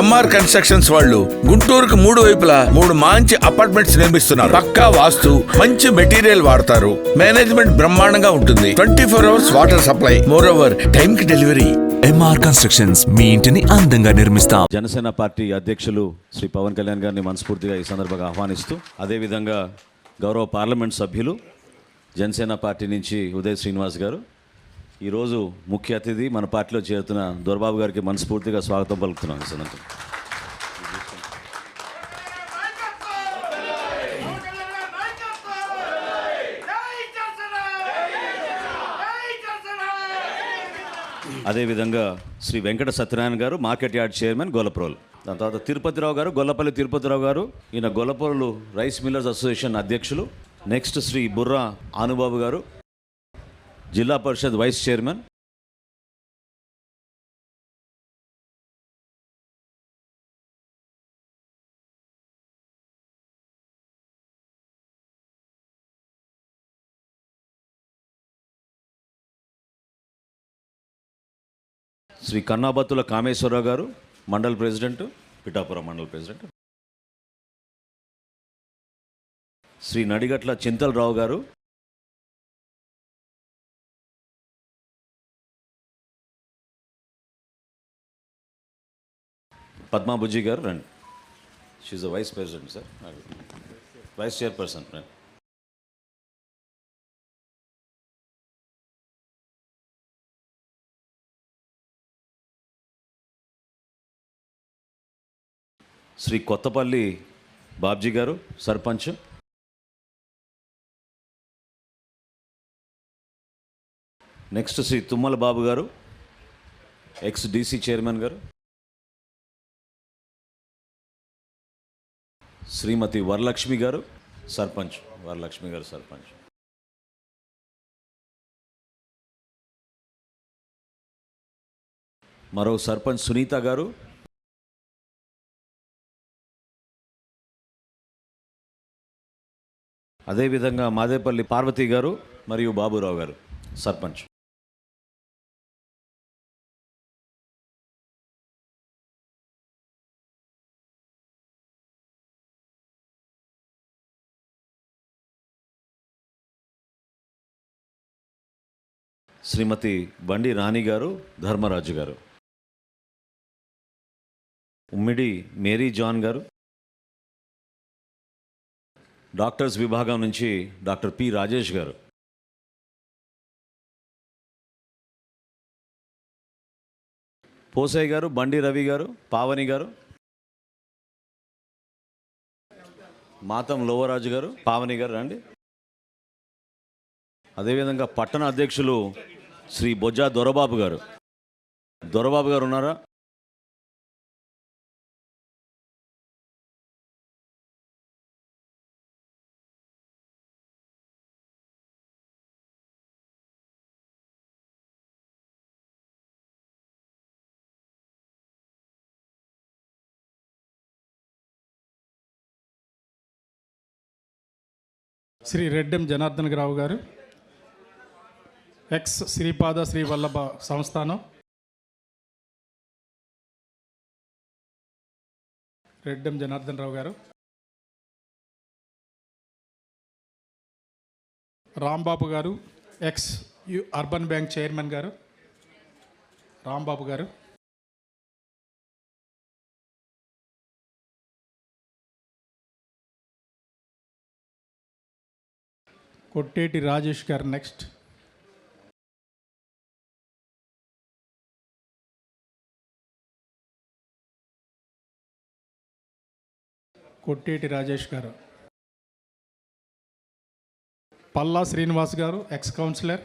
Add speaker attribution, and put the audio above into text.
Speaker 1: MR constructions వాళ్ళు గుంటూరుకు మూడు వైపులా మూడు మంచి అపార్ట్మెంట్స్ నిర్మిస్తున్నారు. పక్కా వాస్తు మంచి మెటీరియల్ వాడతారు. మేనేజ్మెంట్ బ్రహ్మాండంగా ఉంటుంది. Twenty four hours water supply. Moreover time కి డెలివరీ
Speaker 2: ఎంఆర్ కన్స్ట్రక్షన్స్ మీ ఇంటిని అందంగా నిర్మిస్తాం.
Speaker 3: జనసేన పార్టీ అధ్యక్షులు శ్రీ పవన్ కళ్యాణ్ గారిని మనస్ఫూర్తిగా ఈ సందర్భంగా ఆహ్వానిస్తూ అదేవిధంగా గౌరవ పార్లమెంట్ సభ్యులు జనసేన పార్టీ నుంచి ఉదయ్ శ్రీనివాస్ గారు ఈరోజు ముఖ్య అతిథి మన పార్టీలో చేరుతున్న దొరబాబు గారికి మనస్ఫూర్తిగా స్వాగతం పలుకుతున్నాం ఈ అదేవిధంగా శ్రీ వెంకట సత్యనారాయణ గారు మార్కెట్ యార్డ్ చైర్మన్ గొల్లప్రోలు. దాని తర్వాత తిరుపతిరావు గారు గొల్లపల్లి తిరుపతిరావు గారు ఈయన గొల్లప్రోలు రైస్ మిల్లర్స్ అసోసియేషన్ అధ్యక్షులు. Next Shri Burra Anubabu garu. Zilla parishad vice chairman. Shri Kannabathula Kameswararao garu mandal president Pithapuram mandal president. Shri Nadigatla Chintalarao garu Padmabujji garu రండి. She vice president sir vice chairperson రండి. Shri Kothapalli Babji garu sarpanch. Next Shri Tummala Babu garu ex DC chairman గారు. శ్రీమతి వరలక్ష్మి గారు సర్పంచ్ వరలక్ష్మి గారు సర్పంచ్. మరో సర్పంచ్ సునీత గారు. అదేవిధంగా మాదేపల్లి పార్వతి గారు మరియు బాబురావు గారు సర్పంచ్. శ్రీమతి బండి Rani garu Dharmaraju garu. Ummidi Mary John garu. Doctors విభాగం నుంచి డాక్టర్ పి రాజేష్ గారు. పోసయ్య గారు బండి రవి గారు పావని గారు. మాతం లోవరాజు గారు పావని గారు రండి. అదేవిధంగా పట్టణ అధ్యక్షులు శ్రీ బొజ్జా దొరబాబు గారు. దొరబాబు గారు ఉన్నారా?
Speaker 4: శ్రీ రెడ్డెం జనార్దన్ రావు గారు. ఎక్స్ శ్రీపాద శ్రీ వల్లభ సంస్థానం Reddam Janardhan Rao garu Rambabu garu ex U urban bank chairman garu Rambabu garu కొట్టేటి Rajesh గారు నెక్స్ట్ కొట్టేటి రాజేష్ గారు. పల్లా శ్రీనివాస్ గారు ఎక్స్ కౌన్సిలర్